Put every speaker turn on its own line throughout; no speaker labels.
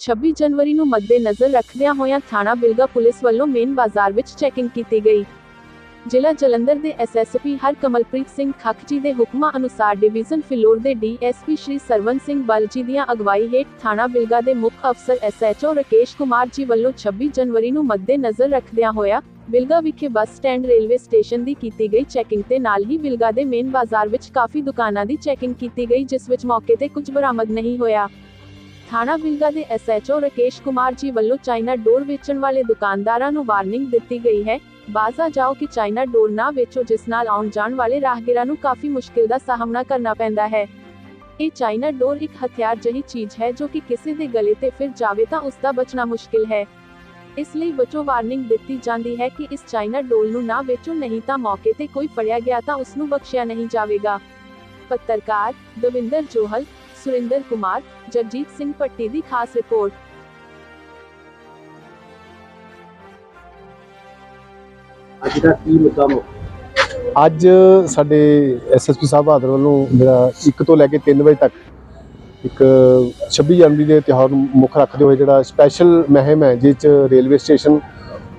26 ਜਨਵਰੀ ਨੂੰ ਮੱਦੇਨਜ਼ਰ ਰੱਖਦਿਆਂ ਹੋਇਆਂ ਥਾਣਾ ਬਿਲਗਾ ਪੁਲਿਸ ਵੱਲੋਂ ਮੇਨ ਬਾਜ਼ਾਰ ਵਿੱਚ ਚੈਕਿੰਗ ਕੀਤੀ ਗਈ। ਜ਼ਿਲ੍ਹਾ ਜਲੰਧਰ ਦੇ ਐਸਐਸਪੀ ਹਰਕਮਲਪ੍ਰੀਤ ਸਿੰਘ ਖੱਖਜੀ ਦੇ ਹੁਕਮਾਂ ਅਨੁਸਾਰ ਡਿਵੀਜ਼ਨ ਫਿਲੌਰ ਦੇ ਡੀਐਸਪੀ ਸ਼੍ਰੀ ਸਰਵਨ ਸਿੰਘ ਬਲਜੀ ਦੀਆਂ ਅਗਵਾਈ ਹੇਠ ਥਾਣਾ ਬਿਲਗਾ ਦੇ ਮੁੱਖ ਅਫਸਰ ਐਸਐਚਓ ਰਕੇਸ਼ ਕੁਮਾਰ ਜੀ ਵੱਲੋਂ 26 ਜਨਵਰੀ ਨੂੰ ਮੱਦੇਨਜ਼ਰ ਰੱਖਦਿਆਂ ਹੋਇਆ ਬਿਲਗਾ ਵਿਖੇ ਬੱਸ ਸਟੈਂਡ ਰੇਲਵੇ ਸਟੇਸ਼ਨ ਦੀ ਕੀਤੀ ਗਈ ਚੈਕਿੰਗ ਤੇ ਨਾਲ ਹੀ ਬਿਲਗਾ ਦੇ ਮੇਨ ਬਾਜ਼ਾਰ ਵਿੱਚ ਕਾਫੀ ਦੁਕਾਨਾਂ ਦੀ ਚੈਕਿੰਗ ਕੀਤੀ ਗਈ, ਜਿਸ ਵਿੱਚ ਮੌਕੇ ਤੇ ਕੁਝ ਬਰਾਮਦ ਨਹੀਂ ਹੋਇਆ। ਥਾਣਾ ਬਿਲਗਾ ਦੇ ਐਸਐਚਓ ਰਕੇਸ਼ ਕੁਮਾਰ ਜੀ ਵੱਲੋਂ ਚਾਈਨਾ ਡੋਰ ਵੇਚਣ ਵਾਲੇ ਦੁਕਾਨਦਾਰਾਂ ਨੂੰ ਵਾਰਨਿੰਗ ਦਿੱਤੀ ਗਈ ਹੈ। ਬਾਜ਼ਾ ਜਾਓ ਕਿ ਚਾਈਨਾ ਡੋਰ ਨਾ ਵੇਚੋ, ਜਿਸ ਨਾਲ ਆਉਣ ਜਾਣ ਵਾਲੇ ਰਾਹਗੀਰਾਂ ਨੂੰ ਕਾਫੀ ਮੁਸ਼ਕਿਲ ਦਾ ਸਾਹਮਣਾ ਕਰਨਾ ਪੈਂਦਾ ਹੈ। ਇਹ ਚਾਈਨਾ ਡੋਰ ਇੱਕ ਹਥਿਆਰ ਜਿਹੀ ਚੀਜ਼ ਹੈ ਜੋ ਕਿ ਕਿਸੇ ਦੇ ਗਲੇ ਤੇ ਫਿਰ ਜਾਵੇ ਤਾਂ ਉਸ ਦਾ ਬਚਣਾ ਮੁਸ਼ਕਿਲ ਹੈ। ਇਸ ਲਈ ਬਚੋ ਵਾਰਨਿੰਗ ਦਿੱਤੀ ਜਾਂਦੀ ਹੈ ਕਿ ਇਸ ਚਾਈਨਾ ਡੋਲ ਨੂੰ ਨਾ ਵੇਚੋ, ਨਹੀਂ ਤਾਂ ਮੌਕੇ ਤੇ ਕੋਈ ਫੜਿਆ ਗਿਆ ਤਾਂ ਉਸ ਨੂੰ ਬਖਸ਼ਿਆ ਨਹੀਂ ਜਾਵੇਗਾ। ਪੱਤਰਕਾਰ ਦਵਿੰਦਰ ਜੋਹਲ ਸੁਰਿੰਦਰ ਕੁਮਾਰ ਜਗਜੀਤ ਸਿੰਘ ਪੱਟੀ ਦੀ ਖਾਸ ਰਿਪੋਰਟ।
ਅੱਜ ਦਾ ਕੀ ਮੁੱਦਾ ਮੁੱਖ
ਅੱਜ ਸਾਡੇ ਐਸਐਸਪੀ ਸਾਹਿਬ ਬਹਾਦਰ ਵੱਲੋਂ ਜਿਹੜਾ 1 ਤੋਂ ਲੈ ਕੇ 3 ਵਜੇ ਤੱਕ ਇੱਕ 26 ਜਨਵਰੀ ਦੇ ਤਿਉਹਾਰ ਨੂੰ ਮੁੱਖ ਰੱਖਦੇ ਹੋਏ ਜਿਹੜਾ ਸਪੈਸ਼ਲ ਮਹਿਮ ਹੈ ਜਿਸ 'ਚ ਰੇਲਵੇ ਸਟੇਸ਼ਨ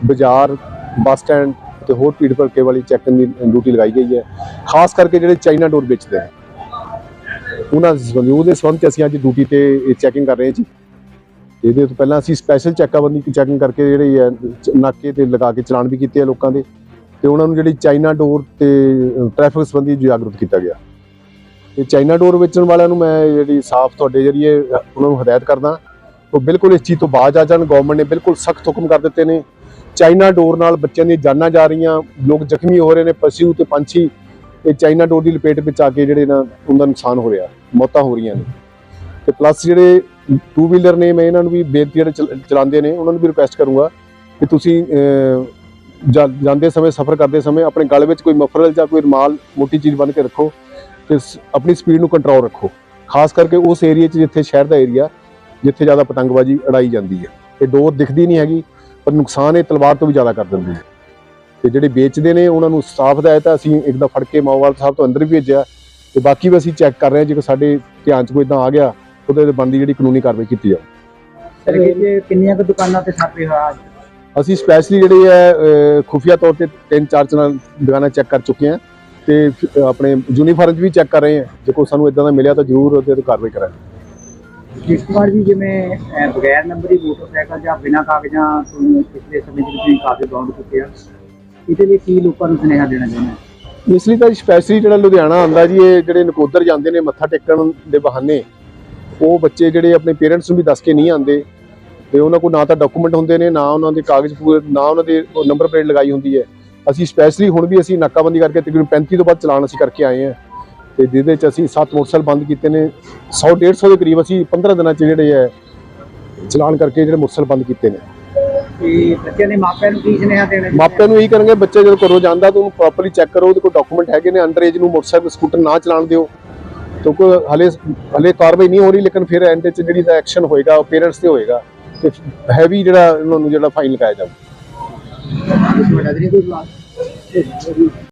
ਬਾਜ਼ਾਰ ਬੱਸ ਸਟੈਂਡ ਤੇ ਹੋਰ ਭੀੜ ਭੜਕੇ ਵਾਲੀ ਚੈਕਿੰਗ ਦੀ ਡਿਊਟੀ ਲਗਾਈ ਗਈ ਹੈ। ਖਾਸ ਕਰਕੇ ਜਿਹੜੇ ਚਾਈਨਾ ਡੋਰ ਵੇਚਦੇ ਨੇ। ਉਹਨਾਂ ਦੇ ਉਹਦੇ ਸੰਬੰਧ 'ਚ ਅਸੀਂ ਅੱਜ ਡਿਊਟੀ ਤੇ ਇਹ ਚੈਕਿੰਗ ਕਰ ਰਹੇ ਹਾਂ ਜੀ। ਇਹਦੇ ਤੋਂ ਪਹਿਲਾਂ ਅਸੀਂ ਸਪੈਸ਼ਲ ਚੈੱਕਾਬੰਦੀ ਚੈਕਿੰਗ ਕਰਕੇ ਜਿਹੜੇ ਹੈ ਨਾਕੇ ਤੇ ਲਗਾ ਕੇ ਚਲਾਨ ਵੀ ਕੀਤੇ ਆ ਲੋਕਾਂ ਦੇ। ਤੇ ਉਹਨਾਂ ਨੂੰ ਜਿਹੜੀ ਚਾਈਨਾ ਡੋਰ ਤੇ ਟ੍ਰੈਫਿਕ ਸੰਬੰਧੀ ਜਾਗਰੂਕ ਕੀਤਾ ਗਿਆ। ਤੇ ਚਾਈਨਾ ਡੋਰ ਵੇਚਣ ਵਾਲਿਆਂ ਨੂੰ ਮੈਂ ਜਿਹੜੀ ਸਾਫ਼ ਤੁਹਾਡੇ ਜਰੀਏ ਅ, ਉਹਨਾਂ ਨੂੰ ਹਦਾਇਤ ਕਰਦਾ ਉਹ ਬਿਲਕੁਲ ਇਸ ਚੀਜ਼ ਤੋਂ ਬਾਜ਼ ਆ ਜਾਣ। ਗਵਰਨਮੈਂਟ ਨੇ ਬਿਲਕੁਲ ਸਖਤ ਹੁਕਮ ਕਰ ਦਿੱਤੇ ਨੇ। ਚਾਈਨਾ ਡੋਰ ਨਾਲ ਬੱਚਿਆਂ ਦੀਆਂ ਜਾਨਾਂ ਜਾ ਰਹੀਆਂ ਲੋਕ ਜ਼ਖਮੀ ਹੋ ਰਹੇ ਨੇ। ਪਸ਼ੂ ਤੇ ਪੰਛੀ ਇਹ ਚਾਈਨਾ ਡੋਰ ਦੀ ਲਪੇਟ ਵਿੱਚ ਆ ਕੇ ਜਿਹੜੇ ਨਾ ਉਹਦਾ ਨੁਕਸਾਨ ਹੋ ਰਿਹਾ। ਮੌਤਾਂ ਹੋ ਰਹੀਆਂ ਨੇ। ਤੇ ਪਲੱਸ ਜਿਹੜੇ ਟੂ ਵੀਲਰ ਨੇ, ਮੈਂ ਇਹਨਾਂ ਨੂੰ ਵੀ ਬੇਨਤੀ ਜਿਹੜੇ ਚਲ- ਚਲਾਉਂਦੇ ਨੇ, ਉਹਨਾਂ ਨੂੰ ਵੀ ਰਿਕੁਐਸਟ ਕਰੂੰਗਾ ਕਿ ਤੁਸੀਂ ਜਾਂਦੇ ਸਮੇਂ, ਸਫ਼ਰ ਕਰਦੇ ਸਮੇਂ ਆਪਣੇ ਗਲ ਵਿੱਚ ਕੋਈ ਮਫਰਲ ਜਾਂ ਕੋਈ ਰੁਮਾਲ, ਮੋਟੀ ਚੀਜ਼ ਬੰਨ੍ਹ ਕੇ ਰੱਖੋ ਤੇ ਸ- ਆਪਣੀ ਸਪੀਡ ਨੂੰ ਕੰਟਰੋਲ ਰੱਖੋ। ਖਾਸ ਕਰਕੇ ਉਸ ਏਰੀਆ 'ਚ ਜਿੱਥੇ ਸ਼ਹਿਰ ਦਾ ਏਰੀਆ ਜਿੱਥੇ ਜ਼ਿਆਦਾ ਪਤੰਗਬਾਜ਼ੀ ਅੜਾਈ ਜਾਂਦੀ ਹੈ। ਇਹ ਡੋਰ ਦਿਖਦੀ ਨਹੀਂ ਹੈਗੀ, ਪਰ ਨੁਕਸਾਨ ਇਹ ਤਲਵਾਰ ਤੋਂ ਵੀ ਜ਼ਿਆਦਾ ਕਰ ਦਿੰਦੀ ਹੈ। ਤੇ ਜਿਹੜੇ ਵੇਚਦੇ ਨੇ, ਉਹਨਾਂ ਨੂੰ ਸਾਫ਼ ਹਦਾਇਤ ਹੈ ਅਸੀਂ ਇੱਕ ਦਾ ਫੜ ਕੇ ਮਾਓਵਾਲ ਸਾਹਿਬ ਤੋਂ ਅੰਦਰ ਵੀ ਭੇਜਿਆ। ਤੇ ਬਾਕੀ ਵੀ ਅਸੀਂ ਚੈੱਕ ਕਰ ਰਹੇ ਹਾਂ ਜੇ ਸਾਡੇ ਧਿਆਨ 'ਚ ਕੋਈ ਇਦਾਂ ਆ ਗਿਆ ਉਹਦੇ ਤੇ ਬਣਦੀ ਜਿਹੜੀ ਕਾਨੂੰਨੀ ਕਾਰਵਾਈ ਕੀਤੀ ਜਾਵੇ।
ਸਰ ਕਿੰਨੀਆਂ ਕੁ ਦੁਕਾਨਾਂ ਤੇ ਛਾਪੇ ਹੋਇਆ ਅੱਜ?
ਅਸੀਂ ਸਪੈਸ਼ਲੀ ਜਿਹੜੇ ਹੈ ਖੁਫੀਆ ਤੌਰ ਤੇ ਤਿੰਨ ਚਾਰ ਚਨਾਂ ਦੁਕਾਨਾਂ ਚੈੱਕ ਕਰ ਚੁੱਕੇ ਹਾਂ ਤੇ ਆਪਣੇ ਯੂਨੀਫਾਰਮ 'ਚ ਵੀ ਚੈੱਕ ਕਰ ਰਹੇ ਹਾਂ। ਜੇ ਕੋਈ ਸਾਨੂੰ ਇਦਾਂ ਦਾ ਮਿਲਿਆ ਤਾਂ ਜ਼ਰੂਰ ਉਹਦੇ ਤੇ ਕਾਰਵਾਈ ਕਰਾਂਗੇ।
ਜਿਸ ਵਾਰ ਜੀ ਜਿਵੇਂ ਬਗੈਰ ਨੰਬਰੀ ਮੋਟਰਸਾਈਕਲ ਜਾਂ ਬਿਨਾਂ ਕਾਗਜ਼ਾਂ ਤੋਂ ਪਿਛਲੇ ਸਮੇਂ ਦੇ ਵਿੱਚ ਵੀ ਕਾਫੀ ਬਾਉਂਡ ਕੀਤੇ ਆ ਇਹਦੇ ਲਈ ਕੀ ਲੋਕਾਂ ਨੂੰ ਸੁਨੇਹਾ ਦੇਣਾ ਚਾਹੁੰਦੇ?
ਇਸ ਲਈ ਤਾਂ ਸਪੈਸ਼ਲੀ ਜਿਹੜਾ ਲੁਧਿਆਣਾ ਆਉਂਦਾ ਜੀ, ਇਹ ਜਿਹੜੇ ਨਕੋਦਰ ਜਾਂਦੇ ਨੇ ਮੱਥਾ ਟੇਕਣ ਦੇ ਬਹਾਨੇ, ਉਹ ਬੱਚੇ ਜਿਹੜੇ ਆਪਣੇ ਪੇਰੈਂਟਸ ਨੂੰ ਵੀ ਦੱਸ ਕੇ ਨਹੀਂ ਆਉਂਦੇ। ਤੇ ਉਹਨਾਂ ਕੋਲ ਨਾ ਤਾਂ ਡਾਕੂਮੈਂਟ ਹੁੰਦੇ ਨੇ, ਨਾ ਉਹਨਾਂ ਦੇ ਕਾਗਜ਼ ਪੂਰੇ, ਨਾ ਉਹਨਾਂ ਦੇ ਨੰਬਰ ਪਲੇਟ ਲਗਾਈ ਹੁੰਦੀ ਹੈ। ਅਸੀਂ ਸਪੈਸ਼ਲੀ ਹੁਣ ਵੀ ਅਸੀਂ ਨਾਕਾਬੰਦੀ ਕਰਕੇ ਤਕਰੀਬਨ 35 ਤੋਂ ਬਾਅਦ ਚਲਾਨ ਅਸੀਂ ਕਰਕੇ ਆਏ ਹਾਂ। ਤੇ ਜਿਹਦੇ ਚ ਅਸੀਂ 7 ਮੋਟਰਸਾਈਕਲ ਬੰਦ ਕੀਤੇ ਨੇ 100 150 ਦੇ ਕਰੀਬ ਅਸੀਂ 15 ਦਿਨਾਂ ਚ ਜਿਹੜੇ ਹੈ, ਚਲਾਨ ਕਰਕੇ ਜਿਹੜੇ ਮੋਟਰਸਾਈਕਲ ਬੰਦ ਕੀਤੇ ਨੇ।
ਤੇ ਬੱਚਿਆਂ ਦੇ ਮਾਪਿਆਂ ਨੂੰ ਕੀ ਸੁਨੇਹਾ ਦੇਣਾ
ਮਾਪਿਆਂ ਨੂੰ ਇਹੀ ਕਰਨਗੇ ਬੱਚੇ ਜਦੋਂ ਘਰੋਂ ਜਾਂਦਾ ਤਾਂ ਉਹਨੂੰ ਪ੍ਰੋਪਰਲੀ ਚੈੱਕ ਕਰੋ ਉਹਦੇ ਕੋਲ ਡਾਕੂਮੈਂਟ ਹੈਗੇ ਨੇ ਅੰਡਰ ਏਜ ਨੂੰ ਮੋਟਰਸਾਈਕਲ ਸਕੂਟਰ ਨਾ ਚਲਾਉਣ ਦਿਓ। ਕਿਉਂਕਿ ਹਲੇ ਹਲੇ ਕਾਰਵਾਈ ਨਹੀਂ ਹੋ ਰਹੀ ਲੇਕਿਨ ਫਿਰ ਐਂਡ 'ਚ ਜਿਹੜੀ ਦਾ ਐਕਸ਼ਨ ਹੋਏਗਾ ਉਹ ਪੇਰੈਂਟਸ ਤੇ ਹੋਏਗਾ। ਤੇ ਹੈਵੀ ਜਿਹੜਾ ਉਹਨਾਂ ਨੂੰ ਜਿਹੜਾ ਫਾਈਨ ਲਗਾਇਆ ਜਾਊਗਾ